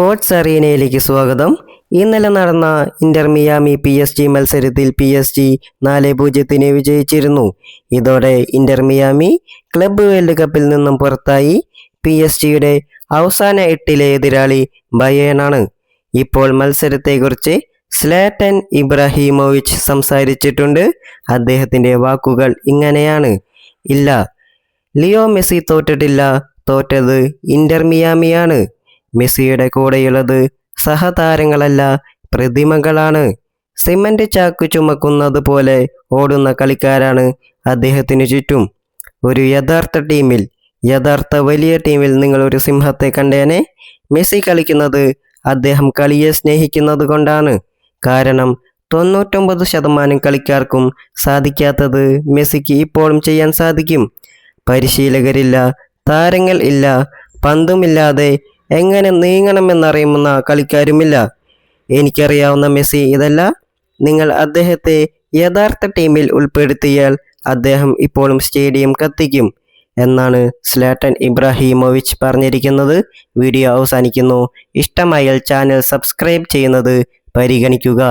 Sports അറീനയിലേക്ക് സ്വാഗതം. ഇന്നലെ നടന്ന Inter Miami P S G മത്സരത്തിൽ പി എസ് ജി നാല് പൂജ്യത്തിന് വിജയിച്ചിരുന്നു. ഇതോടെ ഇന്റർമിയാമി ക്ലബ് വേൾഡ് കപ്പിൽ നിന്നും പുറത്തായി പി എസ് ജിയുടെ അവസാന എട്ടിലെ എതിരാളി ബയേണാണ്. ഇപ്പോൾ മത്സരത്തെക്കുറിച്ച് സ്ലാറ്റൻ ഇബ്രാഹിമോവിച്ച് സംസാരിച്ചിട്ടുണ്ട്. അദ്ദേഹത്തിന്റെ വാക്കുകൾ ഇങ്ങനെയാണ്. ഇല്ല ലിയോ മെസ്സി തോറ്റിട്ടില്ല തോറ്റത് ഇന്റർ മിയാമിയാണ്. മെസ്സിയുടെ കൂടെയുള്ളത് സഹതാരങ്ങളല്ല പ്രതിമകളാണ്. സിമന്റ് ചാക്ക് ചുമക്കുന്നത് പോലെ ഓടുന്ന കളിക്കാരാണ് അദ്ദേഹത്തിന് ചുറ്റും. ഒരു യഥാർത്ഥ ടീമിൽ യഥാർത്ഥ വലിയ ടീമിൽ നിങ്ങൾ ഒരു സിംഹത്തെ കണ്ടേനെ. മെസ്സി കളിക്കുന്നത് അദ്ദേഹം കളിയെ സ്നേഹിക്കുന്നത് കൊണ്ടാണ്. കാരണം തൊണ്ണൂറ്റൊമ്പത് ശതമാനം കളിക്കാർക്കും സാധിക്കാത്തത് മെസ്സിക്ക് ഇപ്പോഴും ചെയ്യാൻ സാധിക്കും. പരിശീലകരില്ല താരങ്ങൾ ഇല്ല പന്തുമില്ലാതെ എങ്ങനെ നീങ്ങണമെന്നറിയുന്ന കളിക്കാരുമില്ല. എനിക്കറിയാവുന്ന മെസ്സി ഇതല്ല. നിങ്ങൾ അദ്ദേഹത്തെ യഥാർത്ഥ ടീമിൽ ഉൾപ്പെടുത്തിയാൽ അദ്ദേഹം ഇപ്പോഴും സ്റ്റേഡിയം കത്തിക്കും എന്നാണ് സ്ലാട്ടൻ ഇബ്രാഹിമോവിച്ച് പറഞ്ഞിരിക്കുന്നത്. വീഡിയോ അവസാനിക്കുന്നു. ഇഷ്ടമായാൽ ചാനൽ സബ്സ്ക്രൈബ് ചെയ്യുന്നത് പരിഗണിക്കുക.